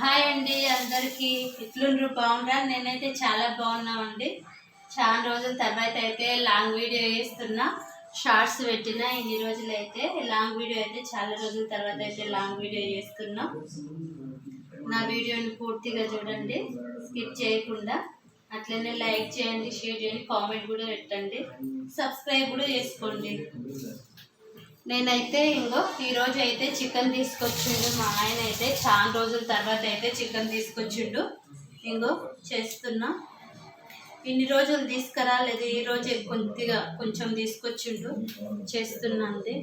Hi అండి అందరికీ. ఇట్లుండ్రు బాగుండ్రా? నేనైతే చాలా బాగున్నామండి. చాలా రోజుల తర్వాత అయితే లాంగ్ వీడియో వేస్తున్నా షార్ట్స్ పెట్టిన ఇన్ని రోజులు అయితే లాంగ్ వీడియో అయితే చాలా రోజుల తర్వాత అయితే లాంగ్ వీడియో చేస్తున్నా. నా వీడియోని పూర్తిగా చూడండి. స్కిప్ చేయకుండా అట్లనే లైక్ చేయండి షేర్ చేయండి కామెంట్ కూడా పెట్టండి. సబ్స్క్రైబ్ కూడా చేసుకోండి. నేనైతే ఇంకో ఈరోజు అయితే చికెన్ తీసుకొచ్చిండు. మా ఆయన అయితే చాలా రోజుల తర్వాత అయితే చికెన్ తీసుకొచ్చిండు. ఇంకో చేస్తున్నా. ఇన్ని రోజులు తీసుకురాలేదు ఈ రోజే కొద్దిగా కొంచెం తీసుకొచ్చిండు. చేస్తున్నా అండి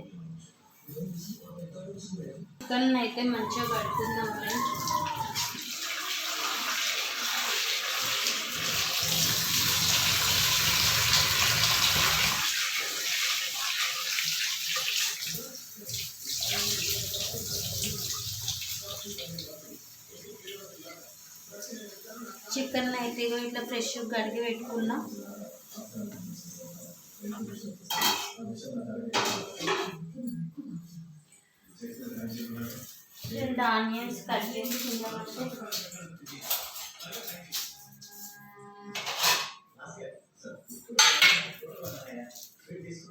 చికెన్ అయితే మంచిగా పడుతున్నాం ఫ్రెండ్స్ చికెన్ అయితే ఇగో ఇట్లా ఫ్రెష్ కడిగి పెట్టుకున్నా. రెండు ఆనియన్స్ కట్ చేసి తిందామంటే ప్లీజ్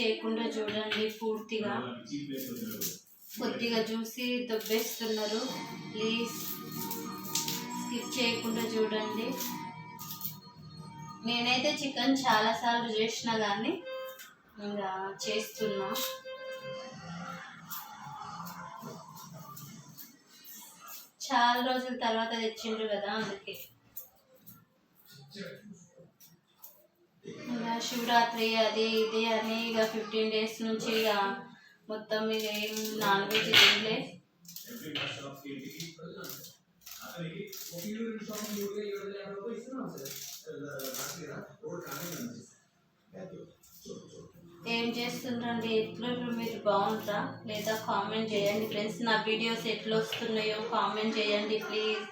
చేయకుండా చూడండి పూర్తిగా. కొద్దిగా చూసి దొబ్బేస్తున్నారు. ప్లీజ్ స్కిప్ చేయకుండా చూడండి. నేనైతే చికెన్ చాలాసార్లు చేసిన కానీ ఇంకా చేస్తున్నా. చాలా రోజుల తర్వాత తెచ్చిండ్రు కదా అందుకే. శివరాత్రి అది ఇది అని ఇక ఫిఫ్టీన్ డేస్ నుంచి ఇక మొత్తం ఇక ఏం నాన్ వెజ్ తినలే ఏం చేస్తుండ్రండి? ఎట్లుండ్రు? మీరు బాగుంటారా లేదా కామెంట్ చేయండి. ఫ్రెండ్స్ నా వీడియోస్ ఎట్లా వస్తున్నాయో కామెంట్ చేయండి ప్లీజ్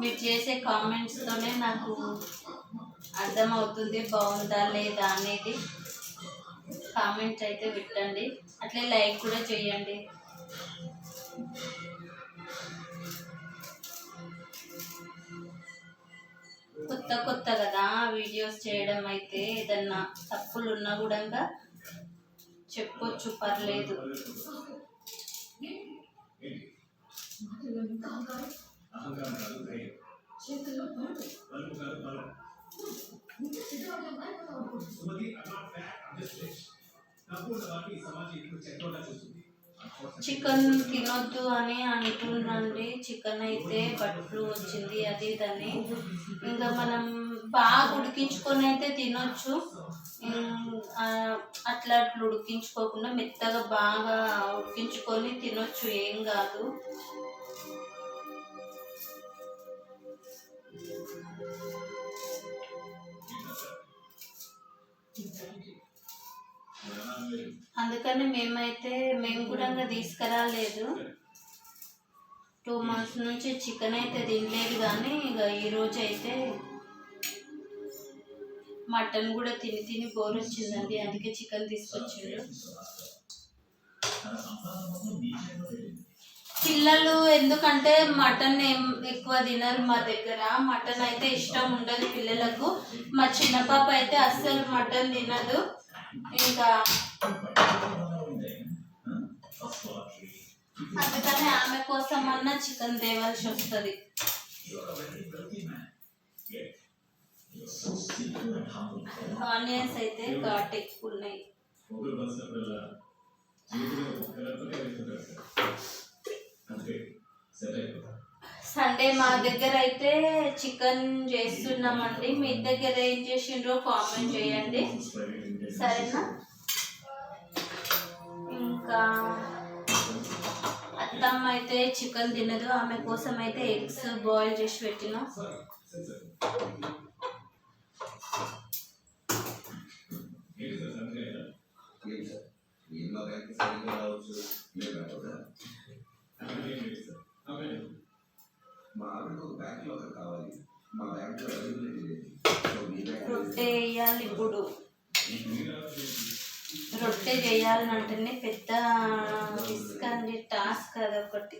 మీరు చేసే కామెంట్స్తోనే నాకు అర్థమవుతుంది బాగుందా లేదా అనేది. కామెంట్ అయితే పెట్టండి. అట్లే లైక్ కూడా చేయండి. కొత్త కొత్త కదా వీడియోస్ చేయడం అయితే ఏదన్నా తప్పులు ఉన్నా కూడా చెప్పొచ్చు పర్లేదు. చికెన్ తినొద్దు అని అంటుండ్రండి చికెన్ అయితే బట్లు వచ్చింది అది ఇదని ఇంకా మనం బాగా ఉడికించుకొని అయితే తినొచ్చు. అట్లా అట్లా ఉడికించుకోకుండా మెత్తగా బాగా ఉడికించుకొని తినొచ్చు ఏం కాదు. అందుకని మేమైతే మేము కూడా ఇంకా తీసుకురాలేదు. టూ మంత్స్ నుంచి చికెన్ అయితే తినలేదు కానీ ఇక ఈరోజు అయితే మటన్ కూడా తిని తిని బోర్ వచ్చిందండి. అందుకే చికెన్ తీసుకొచ్చిండు. పిల్లలు ఎందుకంటే మటన్ ఏం ఎక్కువ తినరు మా దగ్గర. మటన్ అయితే ఇష్టం ఉండదు పిల్లలకు. మా చిన్న పాప అయితే అస్సలు మటన్ తినదు. ఇంకా అందుకని ఆమె కోసం అన్న చికెన్ తేవాల్సి వస్తుంది. ఆనియన్స్ అయితే ఘాట్ ఎక్కువ ఉన్నాయి సండే మా దగ్గర అయితే చికెన్ చేస్తున్నామండి. మీ దగ్గర ఏం చేసిండ్రో కామెంట్ చేయండి. సరేనా? ఇంకా అత్తమ్మ అయితే చికెన్ తినదు. ఆమె కోసం అయితే ఎగ్స్ బాయిల్ చేసి పెట్టిన. రొట్టె వేయాలి ఇప్పుడు. రొట్టె చేయాలని అంటేనే పెద్ద రిస్క్ అండి టాస్క్ అదొకటి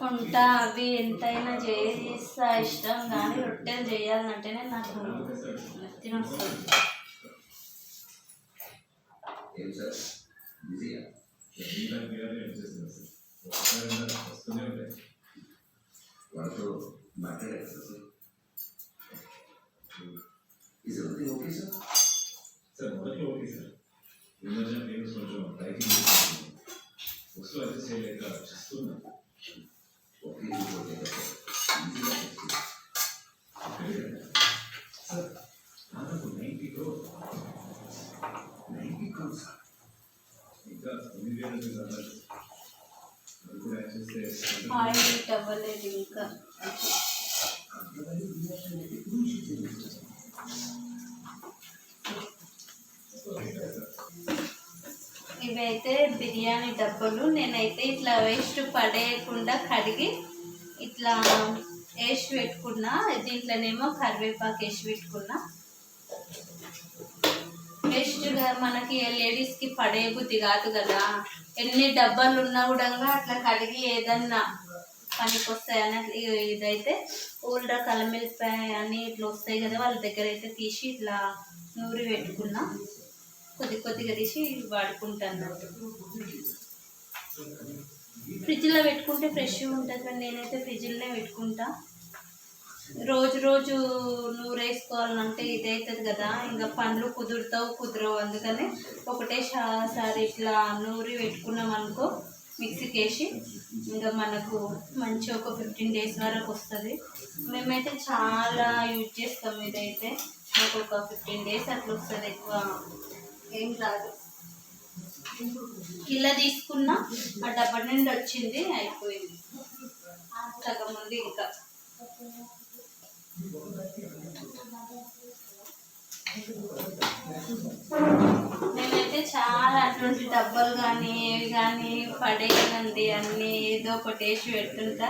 వంట అవి ఎంతైనా చేస్తా ఇష్టం కానీ రొట్టెలు చేయాలంటేనే నాకు తినొస్తుంది సార్? బిజీయా వాళ్ళతో మాట్లాడారు sir is everything okay sir sir మొదట్లో ఓకే సార్ ఈ మధ్య నేను కొంచెం పైకి బుక్స్లో అయితే చేయలేక చేస్తున్నా ఓకే ఓకే ఈజీగా సార్ దాదాపు నైన్టీలో నైన్టీ క్రోర్స్ ఇంకా తొమ్మిది వేల మీద అన్నారు అది కూడా యాక్సెస్ చేస్తే ఆయిల్ హీట్ అవ్వలేదు ఇంకా ఇవైతే బిర్యానీ డబ్బులు. నేనైతే ఇట్లా వేస్ట్ పడేయకుండా కడిగి ఇట్లా వేసి పెట్టుకున్నా. దీంట్లోనేమో కరివేపాకు వేసి పెట్టుకున్నా. వేస్ట్గా మనకి లేడీస్కి పడే బుద్ధి కాదు కదా. ఎన్ని డబ్బాలు ఉన్నా కూడా అట్లా కడిగి ఏదన్నా పనికి వస్తాయని అట్లా ఇదైతే ఓల్డ్ కలమిల్పాయ అని ఇట్లా వస్తాయి కదా. వాళ్ళ దగ్గర అయితే తీసి ఇట్లా నూరి పెట్టుకున్నా. కొద్ది కొద్దిగా తీసి వాడుకుంటాను. ఫ్రిడ్జ్లో పెట్టుకుంటే ఫ్రెష్గా ఉంటుంది కానీ నేనైతే ఫ్రిడ్జ్లోనే పెట్టుకుంటా. రోజు రోజు నూరు వేసుకోవాలంటే ఇదవుతుంది కదా ఇంకా పండ్లు కుదురుతావు కుదరవు. అందుకని ఒకటే సారి ఇట్లా నూరి పెట్టుకున్నాం అనుకో మిక్సీకి వేసి ఇంకా మనకు మంచి ఒక ఫిఫ్టీన్ డేస్ వరకు వస్తుంది. మేమైతే చాలా యూజ్ చేస్తాం ఇదైతే. మాకు ఒక ఫిఫ్టీన్ డేస్ అట్లా వస్తుంది ఎక్కువ. ఏం రాదు కిలో తీసుకున్నా ఆ డబ్బా నుండి వచ్చింది అయిపోయింది. సగం ఉంది ఇంకా. నేనైతే చాలా అటువంటి డబ్బాలు కానీ ఏవి కానీ పడేయనండి అన్నీ ఏదో ఒకటి వేసి పెట్టుంటా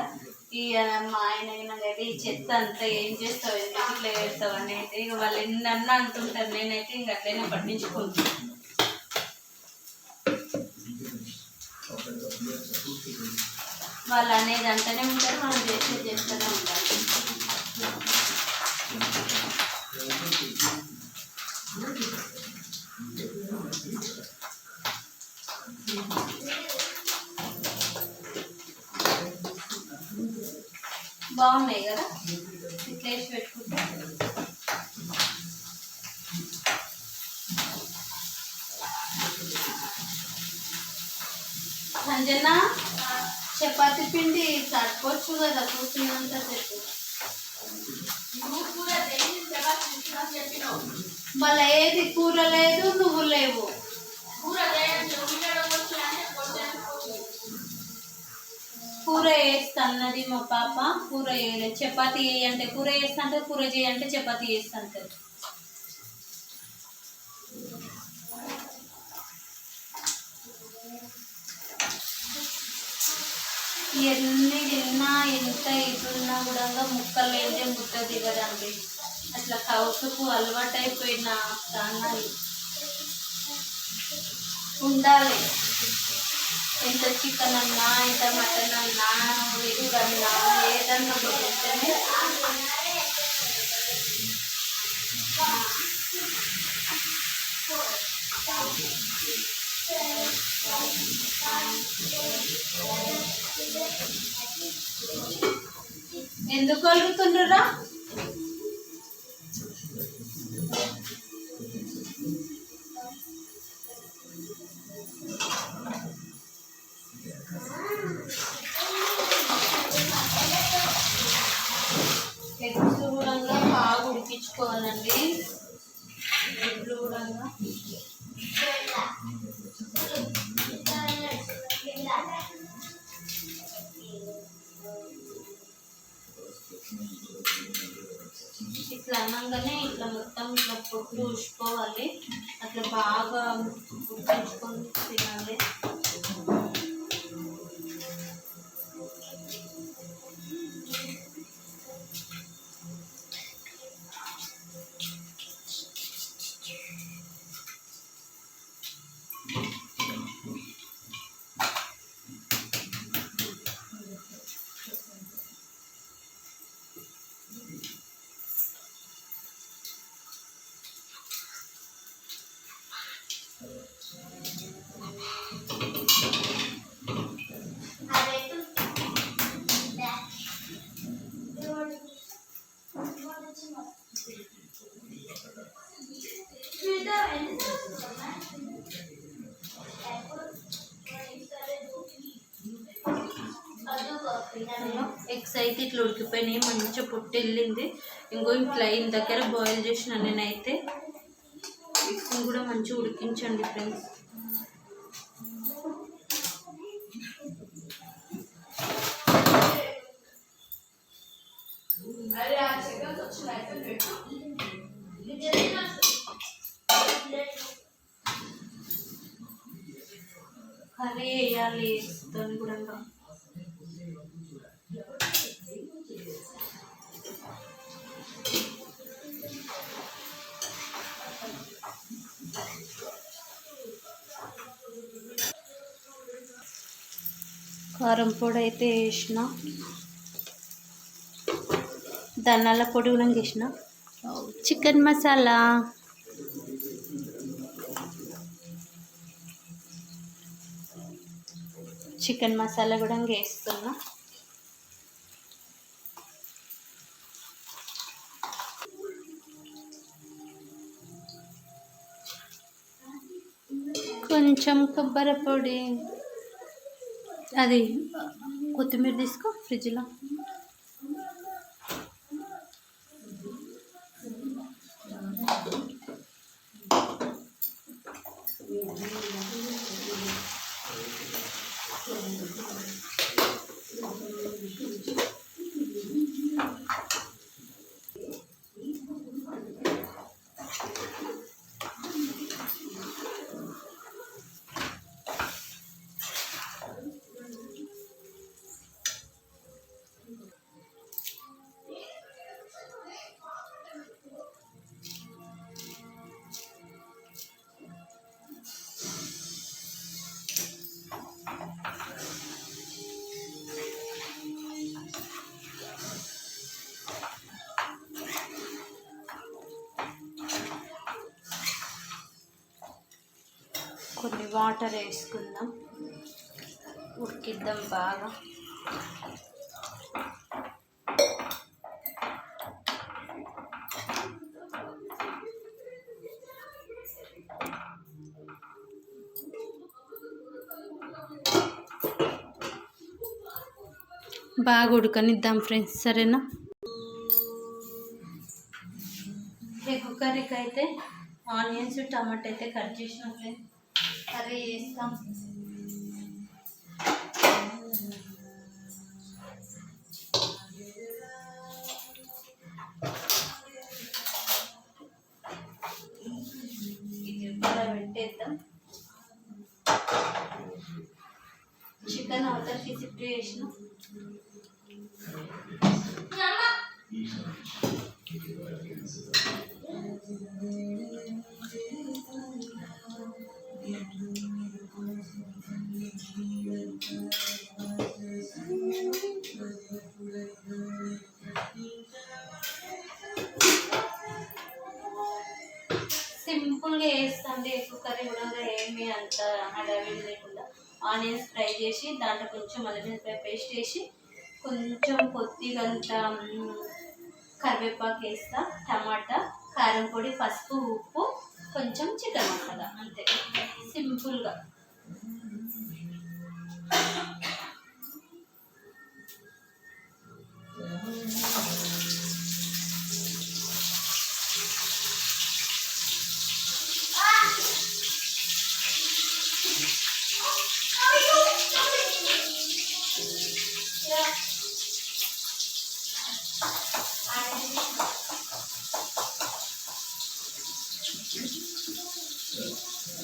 మా ఆయన అయినాకైతే ఈ చెత్త అంతా ఏం చేస్తావు ఎందుకు ఇట్లా పెడతావు అని అయితే ఇక వాళ్ళు ఎన్నన్నా అంటుంటారు. నేనైతే ఇంక అట్లనే పట్టించుకుంటాను వాళ్ళు అనేది అంటనే ఉంటారు మనం చేసేది చేస్తూనే ఉంటారు. బాగున్నాయి కదా? ఇట్లా వేసి పెట్టుకుంటే. సంజన చపాతి పిండి సరిపోవచ్చు కదా? కూర్చున్నంత సేపు. మళ్ళీ ఏది కూర లేదు నువ్వు లేవు. కూర వేస్తా అన్నది మా పాప కూర వేయలేదు చపాతి వేయంటే కూర వేస్తా అంటే కూర చేయంటే చపాతి వేస్తా ఎన్ని తిన్నా ఎంత ఇటున్నా కూడా ముక్కలు ఏంటే ముద్ద దిగదండి. అట్లా కౌసుకు అలవాటు అయిపోయిన ప్రాణాలు ఉండాలి. ఎంత చికెన్ అన్నా ఎంత మటన్ అన్నా ఎగ్ అన్నా ఏదన్నా ఒకటి ఎందుకు అడుగుతుండ్రురా? ఉడికించుకోవాలండి అయితే ఇట్లా ఉడికిపోయినాయి మంచిగా పొట్టు వెళ్ళింది ఇంకో ఇట్లా అయిన దగ్గర బాయిల్ చేసిన నేనైతే ఎగ్స్ని కూడా మంచిగా ఉడికించండి ఫ్రెండ్స్. కర్రీ వేయాలి ఎగ్స్తో కూడా కారం పొడి అయితే వేసిన. ధనాల పొడి కూడా వేసిన. చికెన్ మసాలా. చికెన్ మసాలా కూడా వేస్తున్నా. కొంచెం కొబ్బరి పొడి. అది కొత్తిమీర తీసుకో ఫ్రిడ్జ్లో. కొన్ని వాటర్ వేసుకుందాం. ఉడికిద్దాం బాగా. బాగా ఉడకనిద్దాం ఫ్రెండ్స్ సరేనా? ఎగ్ కర్రీకి అయితే ఆనియన్స్ టమాటా అయితే కట్ చేసిన ఫ్రెండ్స్. కర్రీ చేస్తాం అంత హడావిడి లేకుండా ఆనియన్స్ ఫ్రై చేసి దాంట్లో కొంచెం అల్లం పేస్ట్ వేసి కొంచెం కొద్దిగంత కరివేపాకు వేస్తా టమాటా కారం పొడి పసుపు ఉప్పు కొంచెం చికెన్ మసాలా అంతే. సింపుల్గా.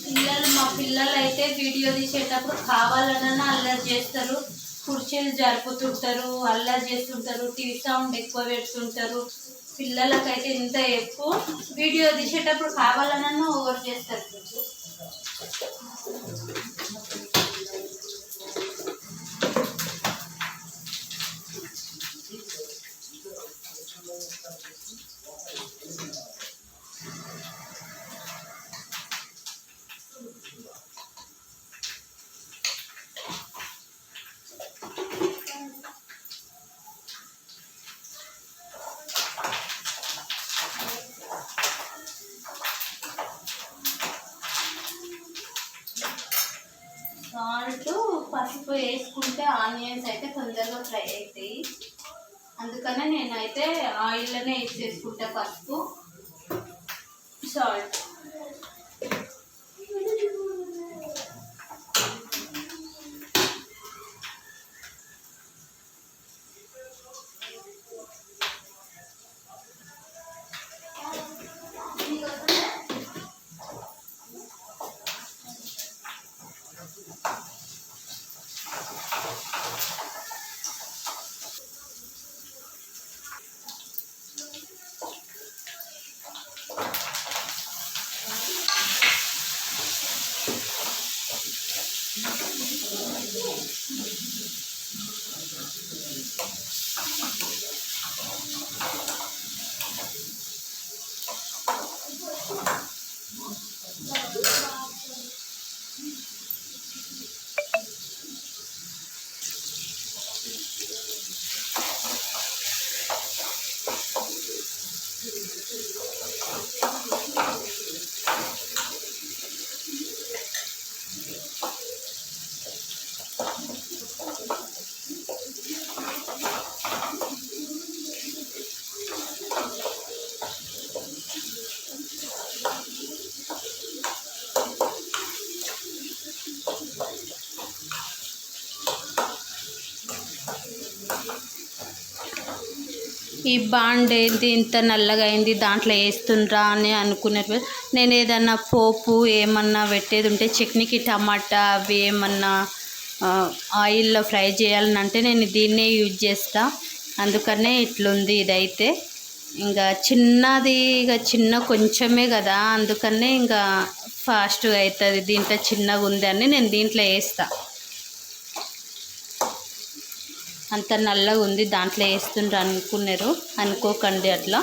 పిల్లలు మా పిల్లలు అయితే వీడియో తీసేటప్పుడు కావాలన్నా అల్లరి చేస్తారు. కుర్చీలు జరుపుతుంటారు అల్లరి చేస్తుంటారు టీవీ సౌండ్ ఎక్కువ పెడుతుంటారు. పిల్లలకైతే ఇంత ఎక్కువ వీడియో తీసేటప్పుడు కావాలన్నా ఓవర్ చేస్తారు. అందుకనే నేనైతే ఆయిల్లోనే వేసేసుకుంటా పసుపు. సాల్ట్ ఈ బాండ్ ఏంది? ఇంత నల్లగా అయింది దాంట్లో వేస్తుండ్రా అని అనుకున్నారు. నేను ఏదన్నా పోపు ఏమన్నా పెట్టేది ఉంటే చట్నీకి టమాటా అవి ఏమన్నా ఆయిల్లో ఫ్రై చేయాలని అంటే నేను దీన్నే యూజ్ చేస్తా. అందుకనే ఇట్లుంది ఇదైతే. ఇంకా చిన్నది ఇక చిన్న కొంచెమే కదా. అందుకనే ఇంకా ఫాస్ట్గా అవుతుంది. దీంట్లో చిన్నగా ఉంది అని నేను దీంట్లో వేస్తాను అంత నల్లగా ఉంది దాంట్లో వేస్తుండ్రు అనుకున్నారు. అనుకోకండి అట్లా.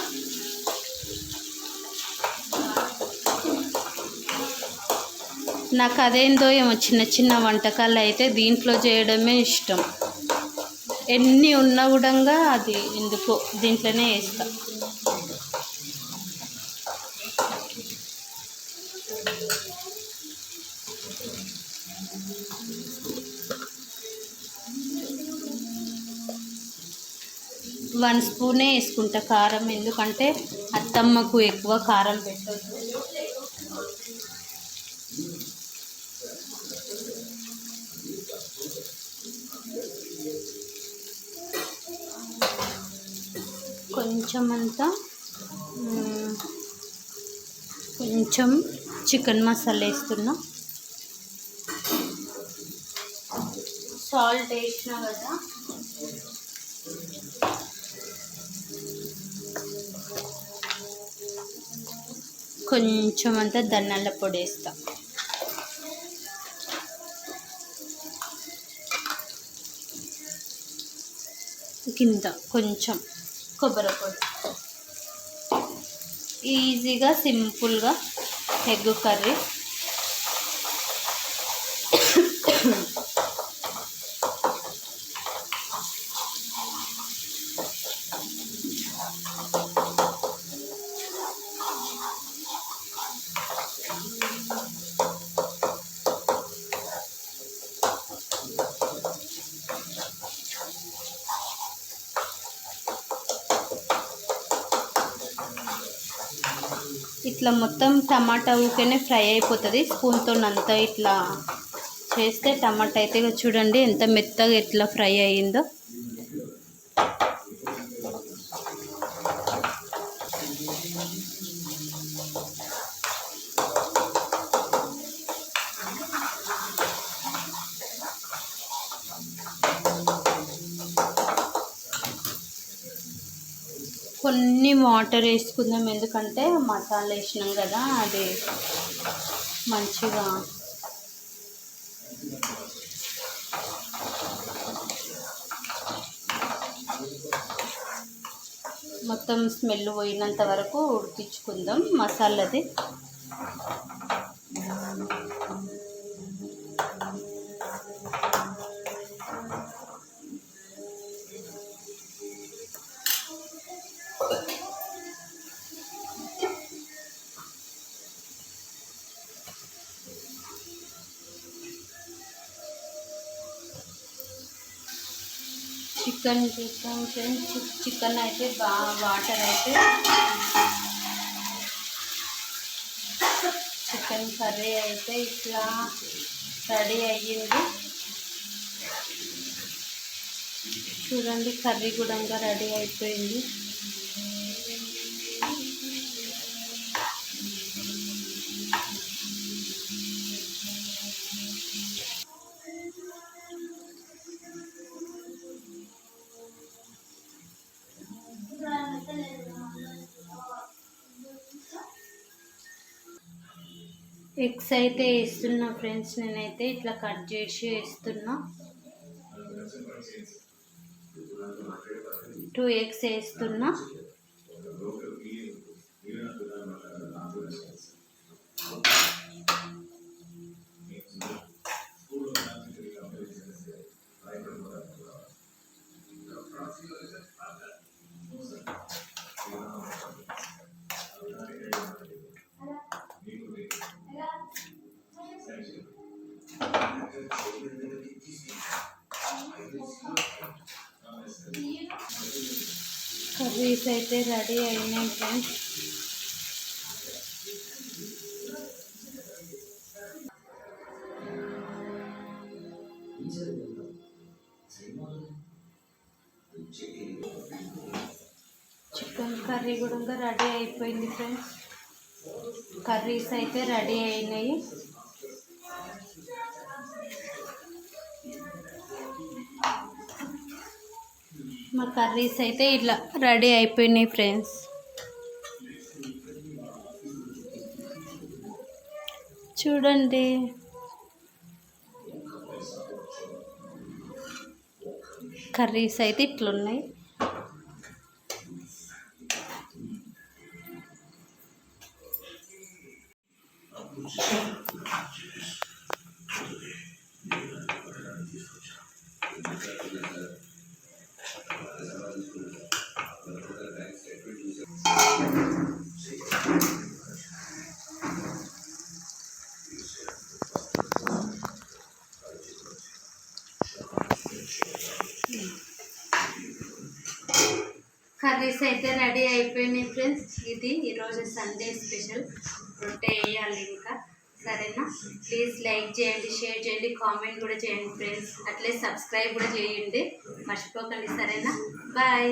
నాకు అదేందో ఏమో చిన్న చిన్న వంటకాలు అయితే దీంట్లో చేయడమే ఇష్టం. ఎన్ని ఉన్నా కూడా అది ఎందుకో దీంట్లోనే వేస్తాను వన్ స్పూనే వేసుకుంటా కారం ఎందుకంటే అత్తమ్మకు ఎక్కువ కారం పెట్టద్దు. కొంచెం అంతా కొంచెం చికెన్ మసాలా వేస్తున్నా. సాల్ట్ వేసినా కదా కొంచెం అంతా ధనియాల పొడి వేస్తా. కింద కొంచెం కొబ్బరి పొడి. ఈజీగా సింపుల్గా ఎగ్ కర్రీ. ఇట్లా మొత్తం టమాటా ఊకనే ఫ్రై అయిపోతుంది. స్పూన్తో అంతా ఇట్లా చేస్తే టమాటా అయితే చూడండి ఎంత మెత్తగా ఎట్లా ఫ్రై అయ్యిందో కొన్ని వాటర్ వేసుకుందాం. ఎందుకంటే మసాలా వేసినాం కదా అది మంచిగా మొత్తం స్మెల్ పోయినంత వరకు ఉడికించుకుందాం. మసాలాది చికెన్ చూస్తాం ఫ్రెండ్స్. చికెన్ అయితే బాగా వాటర్ అయితే చికెన్ కర్రీ అయితే ఇట్లా రెడీ అయ్యింది. చూడండి కర్రీ కూడా రెడీ అయిపోయింది. ఎగ్స్ అయితే వేస్తున్నా ఫ్రెండ్స్ నేనైతే ఇట్లా కట్ చేసి వేస్తున్నా. టూ ఎగ్స్ వేస్తున్నా కర్రీస్ అయితే రెడీ చికెన్ కర్రీ కూడా ఇంకా రెడీ అయిపోయింది ఫ్రెండ్స్ కర్రీస్ అయితే రెడీ అయినాయి. మా కర్రీస్ అయితే ఇట్లా రెడీ అయిపోయినాయి ఫ్రెండ్స్ చూడండి. కర్రీస్ అయితే ఇట్లున్నాయి. అయితే రెడీ అయిపోయినాయి ఫ్రెండ్స్. ఇది ఈరోజు సండే స్పెషల్. రొట్టె వేయాలి ఇంకా. సరేనా? ప్లీజ్ లైక్ చేయండి షేర్ చేయండి కామెంట్ కూడా చేయండి ఫ్రెండ్స్. అట్లే సబ్స్క్రైబ్ కూడా చేయండి. మర్చిపోకండి సరేనా? బాయ్.